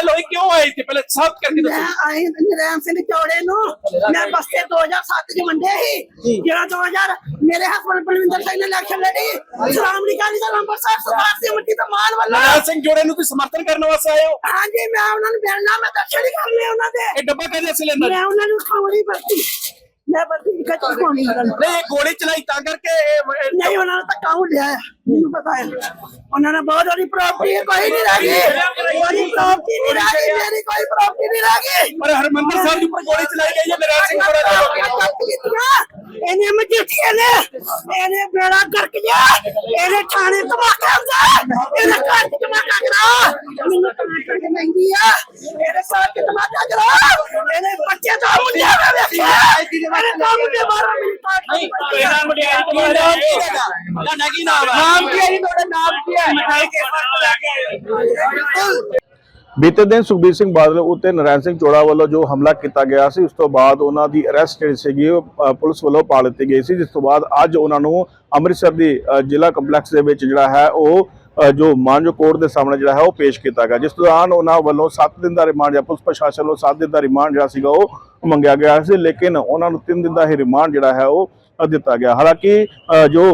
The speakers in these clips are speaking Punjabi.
ਗੱਲ ਹੋਈ? ਕਿਉਂ ਆਏ ਇੱਥੇ? ਪਹਿਲੇ ਸਾਫ਼ ਕਰਕੇ ਮੈਂ ਦੱਸੋ ਆਈ ਨਰੈਣ ਸਿੰਘ ਚੌੜੇ ਨੂੰ। ਮੈਂ ਬਸਤੇ 2007 ਚ ਵੰਡੇ ਸੀ। ਜਿਹੜਾ 2000 ਮੇਰੇ ਹਸਬੰਦ ਬਲਵਿੰਦਰ ਸਿੰਘ ਨੇ ਇਲੈਕਸ਼ਨ ਲੜੀ। ਸ਼੍ਰੋਮਣੀ ਅਕਾਲੀ ਦਲ ਅੰਮ੍ਰਿਤਸਰ ਸਰਕਾਰ ਦੀ ਮਿੱਟੀ ਦਾ ਮਾਲ ਵੱਲੋਂ। ਨਾਰਾਇਣ ਸਿੰਘ ਜੋੜੇ ਨੂੰ ਕੋਈ ਸਮਰਥਨ ਕਰਨ ਵਾਸਤੇ ਆਏ ਹੋ? ਹਾਂਜੀ ਮੈਂ ਉਹਨਾਂ ਨੂੰ ਮਿਲਣਾ ਮੈਂ ਦਰਸ਼ਨ ਹੀ ਕਰਨੇ ਉਹਨਾਂ ਦੇ। ਇਹ ਡੱਬਾ ਕਹਿੰਦੇ ਸਿਲੰਡਰ ਮੈਂ ਉਹਨਾਂ ਨੂੰ ਖਾਵਣੀ ਪਰਤੀ ਮੈਂ ਪਰਤੀ ਕੱਚ ਨੂੰ ਨਹੀਂ ਇਹ ਗੋਲੀ ਚਲਾਈ ਤਾਂ ਕਰਕੇ ਇਹ- ਇਹ- ਨਹੀਂ ਉਹਨਾਂ ਨੇ ਧੱਕਾ ਹੁੰਦਿਆ ਹੈ ਮੈਨੂੰ ਪਤਾ ਹੈ। ਉਹਨਾਂ ਨੇ ਬਹੁਤ ਉਹਦੀ ਪ੍ਰਾਪਰਟੀ ਕੋਈ ਨਹੀਂ ਰਹਿ ਗਈ। ਉਹਦੀ ਪ੍ਰਾਪਰਟੀ ਨਹੀਂ ਰਹਿ ਗਈ ਮੇਰੀ ਕੋਈ ਪ੍ਰਾਪਰਟੀ ਨਹੀਂ ਰਹਿ ਗਈ। ਪਰ ਹਰਮੰਦਰ ਸਾਹਿਬ ਦੇ ਉੱਪਰ ਗੋਲੀ ਚਲਾਈ ਗਈ ਹੈ ਨਾਰਾਇਣ ਸਿੰਘ ਜੋੜੇ ਦੇ ਇਹਨੇ ਮਜੀਠੀਏ ਨੇ ਇਹਨੇ ਬੇੜਾ ਗਰਕ ਗਿਆ ਇਹਨੇ ਥਾਣੇ ਧਮਾਕਾ ਹੁੰਦਾ। ਇਹਨੇ ਘਰ ਚ ਧਮਾਕਾ ਕਰਾ ਮੈਨੂੰ ਟਮਾਟਰ ਦੀ ਮਹਿੰਗੀ ਆ। ਇਹਦੇ ਸਾਥ ਧਮਾਕਾ ਕਰਾ ਇਹਨੇ ਬੱਚੇ ਦਾ ਮੁੰਡਿਆ ਮੈਂ ਵੇਖਿਆ। ਇਹਨੇ ਦੋ ਮੁੰਡੇ ਮਾਰਾ ਮੈਨੂੰ ਤਾਂ ਇਹਨਾਂ ਮੁੰਡਿਆਂ ਕੀ ਨਾਮ ਕੀ ਹੈਗਾ ਤੁਹਾਡਾ ਕੀ ਨਾਮ ਹੈ ਨਾਮ ਕੀ ਹੈ ਜੀ ਤੁਹਾਡਾ ਨਾਮ ਕੀ ਹੈ? ਮਿਠਾਈ ਕੇ ਫ਼ਰਕ ਲੈ ਕੇ ਬੀਤੇ ਦਿਨ ਸੁਖਬੀਰ ਸਿੰਘ ਬਾਦਲ ਉੱਤੇ ਨਰਾਇਣ ਸਿੰਘ ਚੋੜਾ ਵੱਲੋਂ ਜੋ ਹਮਲਾ ਕੀਤਾ ਗਿਆ ਸੀ ਉਸ ਤੋਂ ਬਾਅਦ ਉਹਨਾਂ ਦੀ ਅਰੈਸਟ ਜਿਹੜੀ ਸੀਗੀ ਉਹ ਪੁਲਿਸ ਵੱਲੋਂ ਪਾ ਲਿੱਤੀ ਗਈ ਸੀ ਜਿਸ ਤੋਂ ਬਾਅਦ ਅੱਜ ਉਹਨਾਂ ਨੂੰ ਅੰਮ੍ਰਿਤਸਰ ਦੀ ਜ਼ਿਲ੍ਹਾ ਕੰਪਲੈਕਸ ਦੇ ਵਿੱਚ ਜਿਹੜਾ ਹੈ ਉਹ ਜੋ ਮਾਨਜੋ ਕੋਰਟ ਦੇ ਸਾਹਮਣੇ ਜਿਹੜਾ ਹੈ ਉਹ ਪੇਸ਼ ਕੀਤਾ ਗਿਆ ਜਿਸ ਦੌਰਾਨ ਉਹਨਾਂ ਵੱਲੋਂ 7 ਦਿਨ ਦਾ ਰਿਮਾਂਡ ਜਾਂ ਪੁਲਿਸ ਪ੍ਰਸ਼ਾਸਨ ਵੱਲੋਂ 7 ਦਿਨ ਦਾ ਰਿਮਾਂਡ ਜਿਹੜਾ ਸੀਗਾ ਉਹ ਮੰਗਿਆ ਗਿਆ ਸੀ ਲੇਕਿਨ ਉਹਨਾਂ ਨੂੰ 3 ਦਿਨ ਦਾ ਹੀ ਰਿਮਾਂਡ ਜਿਹੜਾ ਹੈ ਉਹ ਦਿੱਤਾ ਗਿਆ। ਹਾਲਾਂਕਿ ਜੋ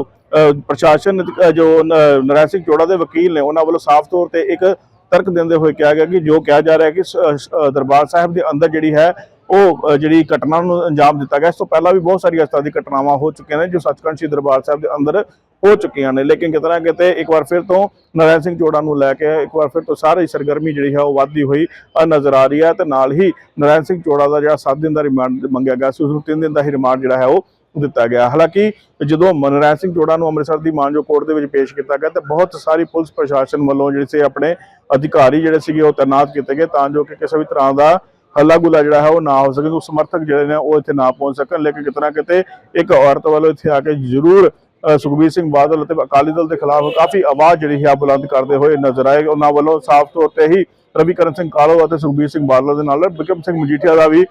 ਪ੍ਰਸ਼ਾਸਨ ਜੋ ਨ- ਨਰਾਇਣ ਸਿੰਘ ਚੋੜਾ ਦੇ ਵਕੀਲ ਨੇ, ਉਹਨਾਂ ਵੱਲੋਂ ਸਾਫ਼ ਤੌਰ ਤੇ ਇੱਕ ਤਰਕ ਦਿੰਦੇ ਹੋਏ ਕਿਹਾ ਗਿਆ ਕਿ ਜੋ ਕਿਹਾ ਜਾ ਰਿਹਾ ਹੈ ਕਿ ਸ- ਦਰਬਾਰ ਸਾਹਿਬ ਦੇ ਅੰਦਰ ਜਿਹੜੀ ਹੈ, ਉਹ ਜਿਹੜੀ ਘਟਨਾ ਨੂੰ ਅੰਜਾਮ ਦਿੱਤਾ ਗਿਆ। ਇਸ ਤੋਂ ਪਹਿਲਾਂ ਵੀ ਬਹੁਤ ਸਾਰੀਆਂ ਇਸ ਤਰ੍ਹਾਂ ਦੀ ਘਟਨਾਵਾਂ ਹੋ ਚੁੱਕੀਆਂ ਨੇ, ਜੋ ਸੱਚਖੰਡ ਸ੍ਰੀ ਦਰਬਾਰ ਸਾਹਿਬ ਦੇ ਅੰਦਰ ਹੋ ਚੁੱਕੀਆਂ ਨੇ। ਲੇਕਿਨ ਕਿਤੇ ਨਾ ਕਿਤੇ ਇੱਕ ਵਾਰ ਫਿਰ ਤੋਂ ਨਰਾਇਣ ਸਿੰਘ ਚੋੜਾ ਨੂੰ ਲੈ ਕੇ, ਇੱਕ ਵਾਰ ਫਿਰ ਤੋਂ ਸਾਰੀ ਸਰਗਰਮੀ ਜਿਹੜੀ ਹੈ, ਉਹ ਵੱਧਦੀ ਹੋਈ ਨਜ਼ਰ ਆ ਰਹੀ ਹੈ ਤੇ ਨਾਲ ਹੀ ਨਰਾਇਣ ਸਿੰਘ ਚੋੜਾ ਦਾ ਜਿਹੜਾ 7 ਦਿਨ ਦਾ ਰਿਮਾਂਡ ਮੰਗਿਆ ਗਿਆ ਸੀ, ਉਸ ਨੂੰ 3 ਦਿਨ ਦਾ ਹੀ ਰਿਮਾਂਡ ਜਿਹੜਾ ਹੈ, ਉਹ ਦਿੱਤਾ ਗਿਆ। ਹਾਲਾਂਕਿ ਜਦੋਂ ਨਰਾਇਣ ਸਿੰਘ ਜੋੜਾ ਨੂੰ ਅੰਮ੍ਰਿਤਸਰ ਦੀ ਮਾਨਜੋ ਕੋਰਟ ਦੇ ਵਿੱਚ ਪੇਸ਼ ਕੀਤਾ ਗਿਆ, ਤਾਂ ਬਹੁਤ ਸਾਰੀ ਪੁਲਿਸ ਪ੍ਰਸ਼ਾਸਨ ਵੱਲੋਂ ਜਿਹੜੇ ਸੀ ਆਪਣੇ ਅਧਿਕਾਰੀ ਜਿਹੜੇ ਸੀਗੇ ਉਹ ਤਾਇਨਾਤ ਕੀਤੇ ਗਏ ਤਾਂ ਜੋ ਕਿ ਕਿਸੇ ਵੀ ਤਰ੍ਹਾਂ ਦਾ ਹੱਲਾ ਗੁੱਲਾ ਜਿਹੜਾ ਹੈ ਉਹ ਨਾ ਹੋ ਸਕੇ ਉਹ ਸਮਰਥਕ ਜਿਹੜੇ ਨੇ ਉਹ ਇੱਥੇ ਨਾ ਪਹੁੰਚ ਸਕਣ। ਲੇਕਿਨ ਕਿਤਨਾ ਕਿਤੇ ਇੱਕ ਔਰਤ ਵੱਲੋਂ ਇੱਥੇ ਆ ਕੇ ਜ਼ਰੂਰ ਸੁਖਬੀਰ ਸਿੰਘ ਬਾਦਲ ਅਤੇ ਅਕਾਲੀ ਦਲ ਦੇ ਖਿਲਾਫ ਕਾਫੀ ਆਵਾਜ਼ ਜਿਹੜੀ ਹੈ ਬੁਲੰਦ ਕਰਦੇ ਹੋਏ ਨਜ਼ਰ ਆਏ ਉਹਨਾਂ ਵੱਲੋਂ ਸਾਫ਼ ਤੌਰ ਤੇ ਹੀ ਰਵੀਕਰਨ ਸਿੰਘ ਕਾਲੋ ਅਤੇ ਸੁਖਬੀਰ ਸਿੰਘ ਬਾਦਲ ਦੇ ਨਾਲ ਬਿਕਰਮ ਸਿੰਘ ਮਜੀਠੀਆ ਦਾ ਵੀ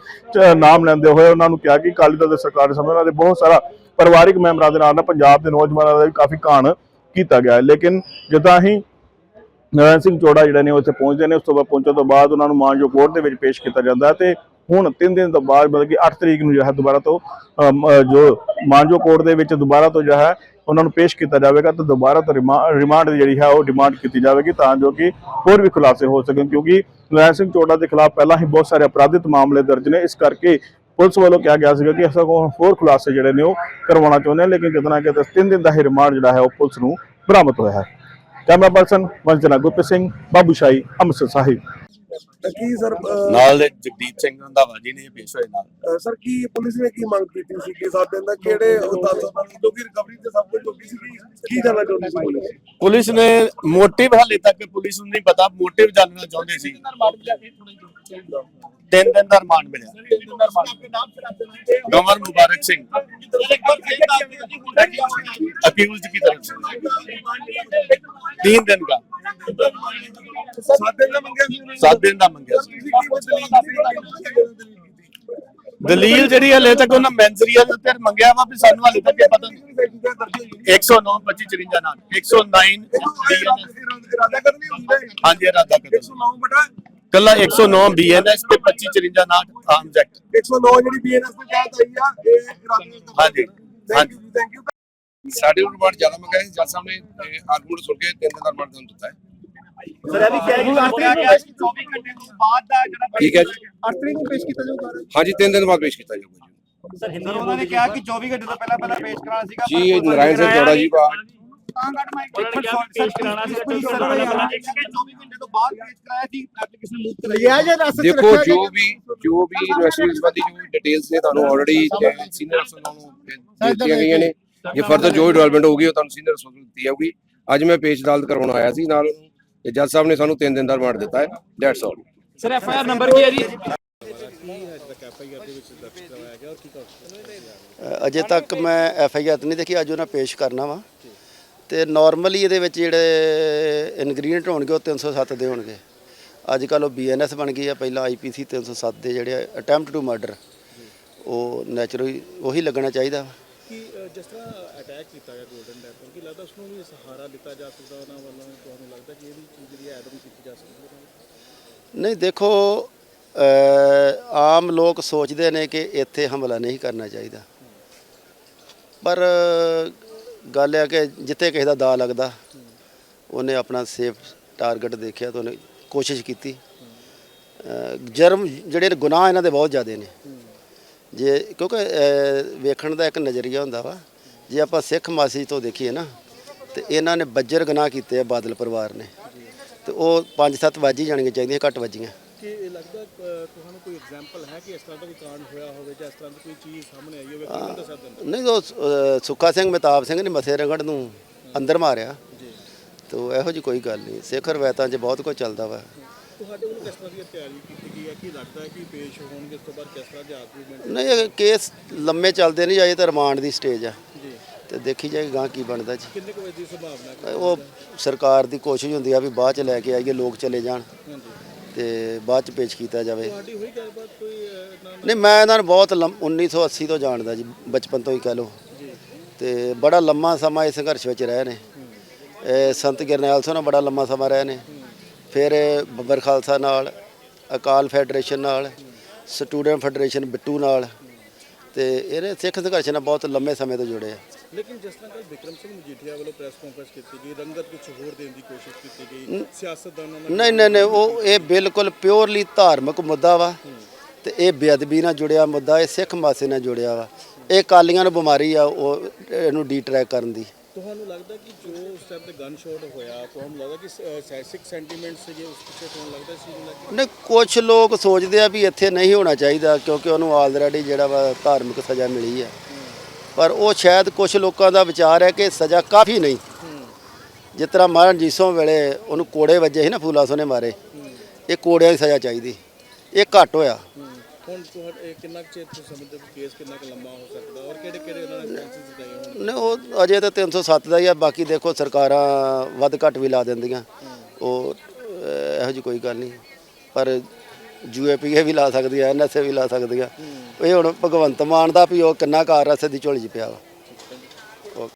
ਨਾਮ ਲੈਂਦੇ ਹੋਏ ਉਹਨਾਂ ਨੂੰ ਕਿਹਾ ਕਿ ਅਕਾਲੀ ਦਲ ਦੇ ਸਰਕਾਰ ਦੇ ਸਮੇਂ ਉਹਨਾਂ ਦੇ ਬਹੁਤ ਸਾਰਾ ਪਰਿਵਾਰਿਕ ਮੈਂਬਰਾਂ ਦੇ ਨਾਲ ਨਾ ਪੰਜਾਬ ਦੇ ਨੌਜਵਾਨਾਂ ਦਾ ਵੀ ਕਾਫੀ ਕਾਣ ਕੀਤਾ ਗਿਆ ਹੈ। ਲੇਕਿਨ ਜਿੱਦਾਂ ਹੀ ਨਰਾਇਣ ਸਿੰਘ ਚੋੜਾ ਜਿਹੜੇ ਨੇ ਉਹ ਇੱਥੇ ਪਹੁੰਚਦੇ ਨੇ, ਉਸ ਤੋਂ ਬਾਅਦ ਪਹੁੰਚਣ ਤੋਂ ਬਾਅਦ ਉਹਨਾਂ ਨੂੰ ਮਾਨਯੋਗ ਕੋਰਟ ਦੇ ਵਿੱਚ ਪੇਸ਼ ਕੀਤਾ ਜਾਂਦਾ ਹੈ ਤੇ ਹੁਣ 3 ਦਿਨ ਤੋਂ ਬਾਅਦ ਮਤਲਬ ਕਿ 8 ਤਰੀਕ ਨੂੰ ਜਿਹੜਾ ਹੈ ਦੁਬਾਰਾ ਤੋਂ ਜੋ ਮਾਨਜੋ ਕੋਰਟ ਦੇ ਵਿੱਚ ਦੁਬਾਰਾ ਤੋਂ ਜਿਹੜਾ ਹੈ ਉਹਨਾਂ ਨੂੰ ਪੇਸ਼ ਕੀਤਾ ਜਾਵੇਗਾ ਤੇ ਦੁਬਾਰਾ ਤੋਂ ਰਿਮਾ- ਰਿਮਾਂਡ ਜਿਹੜੀ ਹੈ ਉਹ ਡਿਮਾਂਡ ਕੀਤੀ ਜਾਵੇਗੀ ਤਾਂ ਜੋ ਕਿ ਹੋਰ ਵੀ ਖੁਲਾਸੇ ਹੋ ਸਕਣ ਕਿਉਂਕਿ ਨਰਾਇਣ ਸਿੰਘ ਚੋੜਾ ਦੇ ਖਿਲਾਫ ਪਹਿਲਾਂ ਹੀ ਬਹੁਤ ਸਾਰੇ ਅਪਰਾਧਿਕ ਮਾਮਲੇ ਦਰਜ ਨੇ, ਇਸ ਕਰਕੇ ਪੁਲਿਸ ਵੱਲੋਂ ਕਿਹਾ ਗਿਆ ਸੀਗਾ ਕਿ ਅਸਾਂ ਕੋਲ ਹੋਰ ਖੁਲਾਸੇ ਜਿਹੜੇ ਨੇ ਉਹ ਕਰਵਾਉਣਾ ਚਾਹੁੰਦੇ ਹਾਂ ਲੇਕਿਨ ਕਿਤਨਾ ਕਿ 3 ਦਿਨ ਦਾ ਹੀ ਰਿਮਾਂਡ ਜਿਹੜਾ ਹੈ ਉਹ ਪੁਲਿਸ ਨੂੰ ਬਰਾਮਦ ਹੋਇਆ ਹੈ। ਕੈਮਰਾ ਪਰਸਨ ਵੰਜਨਾ ਗੁਰਪ੍ਰੀਤ ਸਿੰਘ, ਬਾਬੂ ਸ਼ਾਹੀ, ਅੰਮ੍ਰਿਤਸਰ ਸਾਹਿਬ। ਤਾਂ ਕੀ ਸਰ ਨਾਲ ਦੇ ਜਗਦੀਪ ਸਿੰਘ ਰੰਧਾਵਾ ਜੀ ਨੇ ਪੇਸ਼ ਹੋਏ ਨਾਲ। ਸਰ ਕੀ ਪੁਲਿਸ ਨੇ ਕੀ ਮੰਗ ਕੀਤੀ ਸੀ ਕਿ ਸਾਡੇ ਦਾ? ਕਿਹੜੇ ਉਦਾਸਾਂ ਕਿਉਂਕਿ ਰਿਕਵਰੀ ਤੇ ਸਭ ਕੁਝ ਹੋ ਗਈ ਸੀ ਕੀ ਜਾਣਾ ਚਾਹੁੰਦੇ ਸੀ ਪੁਲਿਸ? ਪੁਲਿਸ ਨੇ ਮੋਟਿਵ ਹਾਲੇ ਤੱਕ ਪੁਲਿਸ ਨੂੰ ਨਹੀਂ ਪਤਾ ਮੋਟਿਵ ਜਾਣਨਾ ਚਾਹੁੰਦੇ ਸੀ। ਤਿੰਨ ਦਿਨ ਦਾ ਰਿਮਾਂਡ ਮਿਲਿਆ। ਗਵਰ ਮੁਬਾਰਕ ਸਿੰਘ। ਅਕੀਲਜ ਕੀ ਤਰਫ ਸੇ। 3 ਦਿਨ ਦਾ। ਸੱਤ ਦਿਨ ਦਾ ਮੰਗਿਆ ਸੀ। ਸੱਤ ਦਿਨ ਦਾ ਮੰਗਿਆ ਸੀ। ਦਲੀਲ ਜਿਹੜੀ ਹਲੇ ਤੱਕ ਉਹਨਾਂ ਮੈਂਜ਼ਰੀਅਲ ਤੇ ਮੰਗਿਆ ਵਾ ਵੀ ਸਾਨੂੰ ਹਲੇ ਤੱਕ ਇਹ ਪਤਾ ਨਹੀਂ। 109 25 54 ਨਾਲ। 109 ਇਰਾਦਾ ਕਰਨੀ ਹੁੰਦਾ। ਹਾਂਜੀ ਇਰਾਦਾ ਕਰਨੀ। 109 ਬਟਾ। ਕੱਲਾ 109 ਬੀਐਨਐਸ ਤੇ 2554 ਨਾਟ ਆਮ ਜੈਕਟ। 109 ਜਿਹੜੀ ਬੀਐਨਐਸ ਦੇ ਤਹਿਤ ਆਈ ਆ ਇਹ ਇਰਾਦੇ ਨਾਲ ਹਾਂਜੀ ਹਾਂਜੀ। ਥੈਂਕ ਯੂ ਸਾਡੇ ਨੂੰ ਰਿਮਾਂਡ ਜ਼ਿਆਦਾ ਮੰਗਾਇਆ ਜੱਜ ਸਾਹਿਬ ਨੇ ਆਰਗੂਮੈਂਟ ਸੁਣ ਕੇ ਤਿੰਨ ਦਿਨ ਦਾ ਰਿਮਾਂਡ ਦਿੱਤਾ ਹੈ। ਠੀਕ ਹੈ ਜੀ। ਅਰਤਰੀ ਨੂੰ ਪੇਸ਼ ਕੀਤਾ ਜਾਊਗਾ ਹਾਂਜੀ ਤਿੰਨ ਦਿਨ ਬਾਅਦ ਪੇਸ਼ ਕੀਤਾ ਜਾਊਗਾ ਜੀ। ਸਰ ਉਹਨਾਂ ਨੇ ਕਿਹਾ ਕਿ 24 ਘੰਟੇ ਤੋਂ ਪਹਿਲਾਂ ਪਹਿਲਾਂ ਪੇਸ਼ ਕਰਾਉਣਾ ਸੀਗਾ ਜੀ ਇਹ ਨਾਰਾਇਣ ਸਿੰਘ ਚੌੜਾ ਜੀ ਬਾ ਉਹਨਾਂ ਨੇ ਕਿਹਾ ਪੇਸ਼ ਕਰਾਉਣਾ ਸੀ ਤੇ ਪਹਿਲਾਂ 24 ਘੰਟੇ ਤੋਂ ਬਾਅਦ ਪੇਸ਼ ਕਰਾਇਆ ਸੀ ਐਪਲੀਕੇਸ਼ਨ ਮੂਵ ਕਰਾਈ ਦੇਖੋ ਜੋ ਵੀ ਜੋ ਵੀ ਯੂਨੀਵਰਸਿਟੀ ਸੰਬੰਧੀ ਜੋ ਡਿਟੇਲਸ ਨੇ ਤੁਹਾਨੂੰ ਆਲਰੇਡੀ ਸੀਨੀਅਰ ਅਫਸਰਾਂ ਨੂੰ ਦਿੱਤੀਆਂ ਗਈਆਂ ਨੇ। ਜੇ ਫਰਦਰ ਜੋ ਡਿਵੈਲਪਮੈਂਟ ਹੋਊਗੀ ਉਹ ਤੁਹਾਨੂੰ ਸੀਨੀਅਰ ਅਫਸਰ ਨੂੰ ਦਿੱਤੀ ਜਾਊਗੀ। ਅੱਜ ਮੈਂ ਪੇਸ਼ ਅਦਾਲਤ ਕਰਵਾਉਣ ਆਇਆ ਸੀ ਨਾਲ ਉਹਨੂੰ ਤੇ ਜੱਜ ਸਾਹਿਬ ਨੇ ਸਾਨੂੰ 3 ਦਿਨ ਦਾ ਰਿਮਾਂਡ ਦਿੱਤਾ ਹੈ that's all sir F I R number ਕੀ ਹੈ ਜੀ? ਅਜੇ ਤੱਕ ਮੈਂ ਐਫ ਆਈ ਆਰ ਨਹੀਂ ਦੇਖੀ ਅੱਜ ਉਹਨਾਂ ਪੇਸ਼ ਕਰਨਾ ਵਾ। ਤੇ ਨਾਰਮਲੀ ਇਹਦੇ ਵਿੱਚ ਜਿਹੜੇ ਇਨਗਰੀਡੀਐਂਟ ਹੋਣਗੇ ਉਹ 307 ਦੇ ਹੋਣਗੇ। ਅੱਜ ਕੱਲ ਉਹ ਬੀਐਨਐਸ ਬਣ ਗਈ ਆ ਪਹਿਲਾਂ ਆਈਪੀਸੀ 307 ਦੇ ਜਿਹੜੇ ਅਟੈਂਪਟ ਟੂ ਮਰਡਰ ਉਹ ਨੈਚੁਰਲੀ ਉਹੀ ਲੱਗਣਾ ਚਾਹੀਦਾ। ਵਾ। ਕਿ ਜਿਸ ਤਰ੍ਹਾਂ ਅਟੈਕ ਕੀਤਾ ਗਿਆ 골ਡਨ ਟੈਂਪਲ ਕੀ ਲੱਗਦਾ ਉਸ ਨੂੰ ਵੀ ਸਹਾਰਾ ਦਿੱਤਾ ਜਾ ਸਕਦਾ ਉਹਨਾਂ ਵੱਲੋਂ? ਤੁਹਾਨੂੰ ਲੱਗਦਾ ਕਿ ਇਹ ਵੀ ਚੀਜ਼ ਜਿਹੜੀ ਐਡ ਆਨ ਕੀਤੀ ਜਾ ਸਕਦੀ ਹੈ? ਨਹੀਂ ਦੇਖੋ ਆਮ ਲੋਕ ਸੋਚਦੇ ਨੇ ਕਿ ਇੱਥੇ ਹਮਲਾ ਨਹੀਂ ਕਰਨਾ ਚਾਹੀਦਾ। ਪਰ ਗੱਲ ਇਹ ਆ ਕਿ ਜਿੱਥੇ ਕਿਸੇ ਦਾ ਦਾ ਲੱਗਦਾ ਉਹਨੇ ਆਪਣਾ ਸੇਫ ਟਾਰਗੇਟ ਦੇਖਿਆ ਤਾਂ ਉਹਨੇ ਕੋਸ਼ਿਸ਼ ਕੀਤੀ। ਜਰਮ ਜਿਹੜੇ ਗੁਨਾਹ ਇਹਨਾਂ ਦੇ ਬਹੁਤ ਜ਼ਿਆਦੇ ਨੇ। ਜੇ ਕਿਉਂਕਿ ਵੇਖਣ ਦਾ ਇੱਕ ਨਜ਼ਰੀਆ ਹੁੰਦਾ ਵਾ। ਜੇ ਆਪਾਂ ਸਿੱਖ ਮਾਸੀ ਤੋਂ ਦੇਖੀਏ ਨਾ ਤੇ ਇਹਨਾਂ ਨੇ ਬੱਜਰ ਗੁਨਾਹ ਕੀਤੇ ਆ ਬਾਦਲ ਪਰਿਵਾਰ ਨੇ। ਤੇ ਉਹ ਪੰਜ ਸੱਤ ਵੱਜ ਹੀ ਜਾਣਗੇ ਚਾਹੀਦੀਆਂ ਘੱਟ ਵੱਜੀਆਂ। ਕਿ ਇਹ ਲੱਗਦਾ ਤੁਹਾਨੂੰ ਕੋਈ ਐਗਜ਼ਾਮਪਲ ਹੈ ਕਿ ਇਸ ਤਰ੍ਹਾਂ ਦਾ ਕੋਈ ਕਾਂਡ ਹੋਇਆ ਹੋਵੇ ਜਾਂ ਇਸ ਤਰ੍ਹਾਂ ਦੀ ਕੋਈ ਚੀਜ਼ ਸਾਹਮਣੇ ਆਈ ਹੋਵੇ? ਕਿਵੇਂ ਦੱਸ ਦਿੰਦਾ ਨਹੀਂ ਉਹ ਸੁੱਖਾ ਸਿੰਘ ਮਹਿਤਾਬ ਸਿੰਘ ਨੇ ਮਥੇ ਰਗੜ ਨੂੰ ਅੰਦਰ ਮਾਰਿਆ। ਤੋ ਇਹੋ ਜੀ ਕੋਈ ਗੱਲ ਨਹੀਂ। ਸਿੱਖ ਰਵਾਇਤਾਂ 'ਚ ਬਹੁਤ ਕੁਝ ਚੱਲਦਾ ਵਾ। ਤੁਹਾਡੇ ਵੱਲੋਂ ਕਿਸ ਤਰ੍ਹਾਂ ਦੀ ਤਿਆਰੀ ਕੀਤੀ ਗਈ ਹੈ? ਕੀ ਲੱਗਦਾ ਹੈ ਕਿ ਪੇਸ਼ ਹੋਣਗੇ ਇਸ ਤੋਂ ਬਾਅਦ ਕਿਸ ਤਰ੍ਹਾਂ ਦੇ ਆਰਗੂਮੈਂਟ ਨਹੀਂ ਇਹ ਕੇਸ ਲੰਮੇ ਚੱਲਦੇ ਨਹੀਂ ਜਾਏ ਤਾਂ ਰਿਮਾਂਡ ਦੀ ਸਟੇਜ ਆ। ਤੇ ਦੇਖੀ ਜਾਏਗੀ ਗਾਂ ਕੀ ਬਣਦਾ ਜੀ। ਕਿੰਨੇ ਕੁ ਵਜੇ ਦੀ ਸੰਭਾਵਨਾ ਹੈ? ਉਹ ਸਰਕਾਰ ਦੀ ਕੋਸ਼ਿਸ਼ ਹੁੰਦੀ ਆ ਵੀ ਬਾਅਦ ਚ ਲੈ ਕੇ ਆਈਏ ਲੋਕ ਚਲੇ ਜਾਣ। ਤੇ ਬਾਅਦ ਚ ਪੇਸ਼ ਕੀਤਾ ਜਾਵੇ। ਤੁਹਾਡੀ ਹੋਈ ਗੱਲਬਾਤ ਕੋਈ ਅ, ਨਾ ਨਹੀਂ ਮੈਂ ਇਹਨਾਂ ਨੂੰ ਬਹੁਤ ਲੰਮ- 1980 ਤੋਂ ਜਾਣਦਾ ਜੀ ਬਚਪਨ ਤੋਂ ਹੀ ਕਹਿ ਲਓ। ਤੇ ਬੜਾ ਲੰਮਾ ਸਮਾਂ ਇਸ ਸੰਘਰਸ਼ ਵਿੱਚ ਰਹੇ ਨੇ। ਇਹ ਸੰਤ ਗਿਰਨੈਲ ਸਿੰਘ ਨਾਲ ਬੜਾ ਲੰਮਾ ਸਮਾਂ ਰਹੇ ਨੇ। ਫਿਰ ਬੱਬਰ ਖਾਲਸਾ ਨਾਲ ਅਕਾਲ ਫੈਡਰੇਸ਼ਨ ਨਾਲ ਸਟੂਡੈਂਟ ਫੈਡਰੇਸ਼ਨ ਬਿੱਟੂ ਨਾਲ ਤੇ ਇਹਨੇ ਸਿੱਖ ਸੰਘਰਸ਼ ਨਾਲ ਬਹੁਤ ਲੰਮੇ ਸਮੇਂ ਤੋਂ ਜੁੜੇ ਆ। ਲੇਕਿਨ ਜਿਸ ਤਰ੍ਹਾਂ ਕਿ ਵਿਕਰਮ ਸਿੰਘ ਮਜੀਠੀਆ ਵੱਲੋਂ ਪ੍ਰੈਸ ਕਾਨਫਰੰਸ ਕੀਤੀ ਗਈ ਰੰਗਤ ਕੁਝ ਹੋਰ ਦੇਣ ਦੀ ਕੋਸ਼ਿਸ਼ ਕੀਤੀ ਗਈ ਸਿਆਸਤਦਾਨਾਂ ਨਾਲ ਨਹੀਂ ਨਹੀਂ ਨਹੀਂ ਉਹ ਇਹ ਬਿਲਕੁਲ ਪਿਓਰਲੀ ਧਾਰਮਿਕ ਮੁੱਦਾ ਵਾ ਤੇ ਇਹ ਬੇਅਦਬੀ ਨਾਲ ਜੁੜਿਆ ਮੁੱਦਾ ਇਹ ਸਿੱਖ ਮਾਸੇ ਨਾਲ ਜੁੜਿਆ ਵਾ। ਇਹ ਕਾਲੀਆਂ ਨੂੰ ਬਿਮਾਰੀ ਆ ਉਹ ਇਹਨੂੰ ਡੀਟਰੈਕ ਕਰਨ ਦੀ। ਤੁਹਾਨੂੰ ਲੱਗਦਾ ਕਿ ਜੋ ਉਸ ਟਾਈਮ ਤੇ ਗਨ ਸ਼ਾਟ ਹੋਇਆ, ਤੁਹਾਨੂੰ ਲੱਗਦਾ ਕਿ ਸੈਸਿਕ ਸੈਂਟੀਮੈਂਟ ਸੀਗੇ ਉਸ ਪਿੱਛੇ ਤੁਹਾਨੂੰ ਲੱਗਦਾ ਸੀ ਨੂੰ ਨਹੀਂ ਕੁਝ ਲੋਕ ਸੋਚਦੇ ਆ ਵੀ ਇੱਥੇ ਨਹੀਂ ਹੋਣਾ ਚਾਹੀਦਾ ਕਿਉਂਕਿ ਉਹਨੂੰ ਆਲਰੇਡੀ ਜਿਹੜਾ ਵਾ ਧਾਰਮਿਕ ਸਜ਼ਾ ਮਿਲੀ ਹੈ ਪਰ ਉਹ ਸ਼ਾਇਦ ਕੁਝ ਲੋਕਾਂ ਦਾ ਵਿਚਾਰ ਹੈ ਕਿ ਸਜ਼ਾ ਕਾਫੀ ਨਹੀਂ। ਜਿਸ ਤਰ੍ਹਾਂ ਮਹਾਰਾਜ ਜੀਸੋਂ ਵੇਲੇ ਉਹਨੂੰ ਕੋੜੇ ਵੱਜੇ ਸੀ ਨਾ ਫੂਲਾਸੋ ਨੇ ਮਾਰੇ। ਇਹ ਕੋੜਿਆਂ ਦੀ ਸਜ਼ਾ ਚਾਹੀਦੀ। ਇਹ ਘੱਟ ਹੋਇਆ। ਹੁਣ ਤੁਹਾਡੇ ਕਿੰਨਾ ਕੁ ਚਿਰ ਤੁਸੀਂ ਸਮਝਦੇ ਹੋ ਕੇਸ ਕਿੰਨਾ ਕੁ ਲੰਮਾ ਹੋ ਸਕਦਾ ਔਰ ਕਿਹੜੇ ਕਿਹੜੇ ਉਹਨਾਂ ਨੇ ਫੈਂਸਿਸ ਦਿੱਤੇ ਹੋਣ? ਨਹੀਂ ਉਹ ਅਜੇ ਤਾਂ 307 ਦਾ ਹੀ ਆ ਬਾਕੀ ਦੇਖੋ ਸਰਕਾਰਾਂ ਵੱਧ ਘੱਟ ਵੀ ਲਾ ਦਿੰਦੀਆਂ। ਉਹ ਇਹੋ ਜੀ ਕੋਈ ਗੱਲ ਨਹੀਂ। ਪਰ ਯੂਏਪੀਏ ਵੀ ਲਾ ਸਕਦੀਆਂ ਐਨਐਸਏ ਵੀ ਲਾ ਸਕਦੀਆਂ ਇਹ ਹੁਣ ਭਗਵੰਤ ਮਾਨ ਦਾ ਵੀ ਉਹ ਕਿੰਨਾ ਕਾਰ ਰਸੇ ਦੀ ਝੋਲੀ 'ਚ ਪਿਆ ਵਾ।